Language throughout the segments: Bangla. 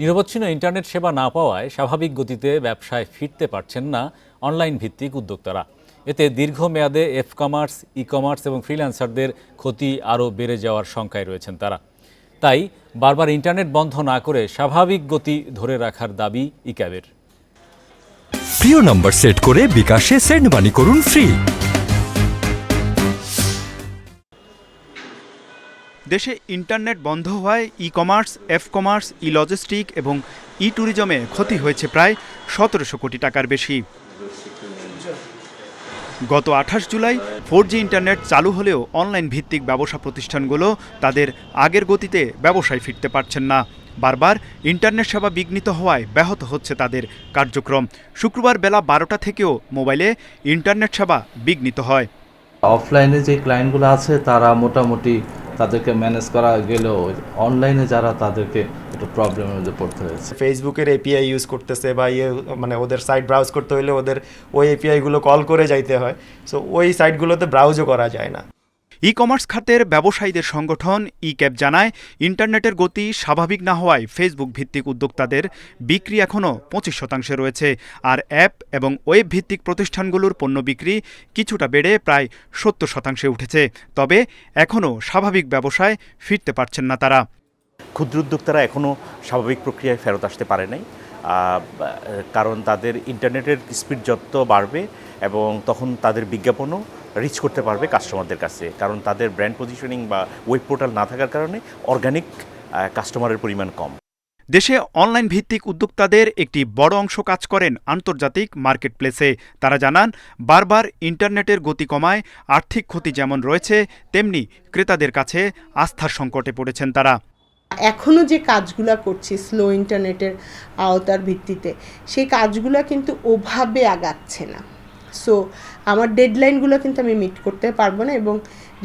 নিরবচ্ছিন্ন ইন্টারনেট সেবা না পাওয়ায় স্বাভাবিক গতিতে ব্যবসায় ফিরতে পারছেন না অনলাইন ভিত্তিক উদ্যোক্তারা। এতে দীর্ঘমেয়াদে এফ কমার্স ই কমার্স এবং ফ্রিল্যান্সারদের ক্ষতি আরও বেড়ে যাওয়ার শঙ্কায় রয়েছেন তারা। তাই বারবার ইন্টারনেট বন্ধ না করে স্বাভাবিক গতি ধরে রাখার দাবি ইক্যাবের প্রিয় নম্বর সেট করে বিকাশে সেন্ড মানি করুন ফ্রি। দেশে ইন্টারনেট বন্ধ হওয়ায় e commerce F commerce e logistic এবং ই ট্যুরিজমে ক্ষতি হয়েছে প্রায় সতেরোশো কোটি টাকার বেশি। গত আঠাশ জুলাই ফোর জি ইন্টারনেট চালু হলেও অনলাইন ভিত্তিক ব্যবসা প্রতিষ্ঠানগুলো তাদের আগের গতিতে ব্যবসায় ফিরতে পারছেন না। বারবার ইন্টারনেট সেবা বিঘ্নিত হওয়ায় ব্যাহত হচ্ছে তাদের কার্যক্রম। শুক্রবার বেলা বারোটা থেকেও মোবাইলে ইন্টারনেট সেবা বিঘ্নিত হয়। অফলাইনে যে ক্লায়েন্টগুলো আছে, তারা মোটামুটি তাদেরকে ম্যানেজ করা গেলেও অনলাইনে যারা তাদেরকে একটু প্রবলেমের মধ্যে পড়তে হয়েছে। ফেসবুকের এপিআই ইউজ করতেছে বা ইয়ে মানে ওদের সাইট ব্রাউজ করতে হলে ওদের ওই এপিআইগুলো কল করে যাইতে হয়। সো ওই সাইটগুলোতে ব্রাউজও করা যায় না। ই কমার্স খাতের ব্যবসায়ীদের সংগঠন ই ক্যাব জানায়, ইন্টারনেটের গতি স্বাভাবিক না হওয়ায় ফেসবুক ভিত্তিক উদ্যোক্তাদের বিক্রি এখনও পঁচিশ শতাংশে রয়েছে। আর অ্যাপ এবং ওয়েব ভিত্তিক প্রতিষ্ঠানগুলোর পণ্য বিক্রি কিছুটা বেড়ে প্রায় সত্তর শতাংশে উঠেছে। তবে এখনও স্বাভাবিক ব্যবসায় ফিরতে পারছেন না তারা। ক্ষুদ্র উদ্যোক্তারা এখনও স্বাভাবিক প্রক্রিয়ায় ফেরত আসতে পারে নাই। কারণ তাদের ইন্টারনেটের স্পিড যত বাড়বে এবং তখন তাদের বিজ্ঞাপনও রিচ করতে পারবে কাস্টমারদের কাছে। কারণ তাদের ব্র্যান্ড পজিশনিং বা ওয়েব পোর্টাল না থাকার কারণে অর্গানিক কাস্টমারের পরিমাণ কম। দেশে অনলাইন ভিত্তিক উদ্যোক্তাদের একটি বড় অংশ কাজ করেন আন্তর্জাতিক মার্কেটপ্লেসে। তারা জানান, বারবার ইন্টারনেটের গতি কমায়, আর্থিক ক্ষতি যেমন রয়েছে, তেমনি ক্রেতাদের কাছে আস্থার সংকটে পড়েছেন তারা। এখনও যে কাজগুলো করছি স্লো ইন্টারনেটের আওতার ভিত্তিতে, সেই কাজগুলো কিন্তু ওভাবে আগাচ্ছে না। সো আমার ডেডলাইনগুলো কিন্তু আমি মিট করতে পারব না এবং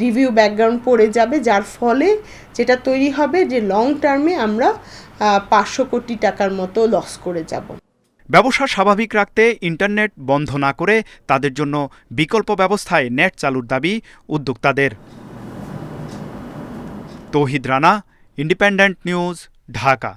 রিভিউ ব্যাকগ্রাউন্ড পড়ে যাবে, যার ফলে যেটা তৈরি হবে যে লং টার্মে আমরা পাঁচশো কোটি টাকার মতো লস করে যাব। ব্যবসা স্বাভাবিক রাখতে ইন্টারনেট বন্ধ না করে তাদের জন্য বিকল্প ব্যবস্থায় নেট চালুর দাবি উদ্যোক্তাদের। Touhid Rana independent news Dhaka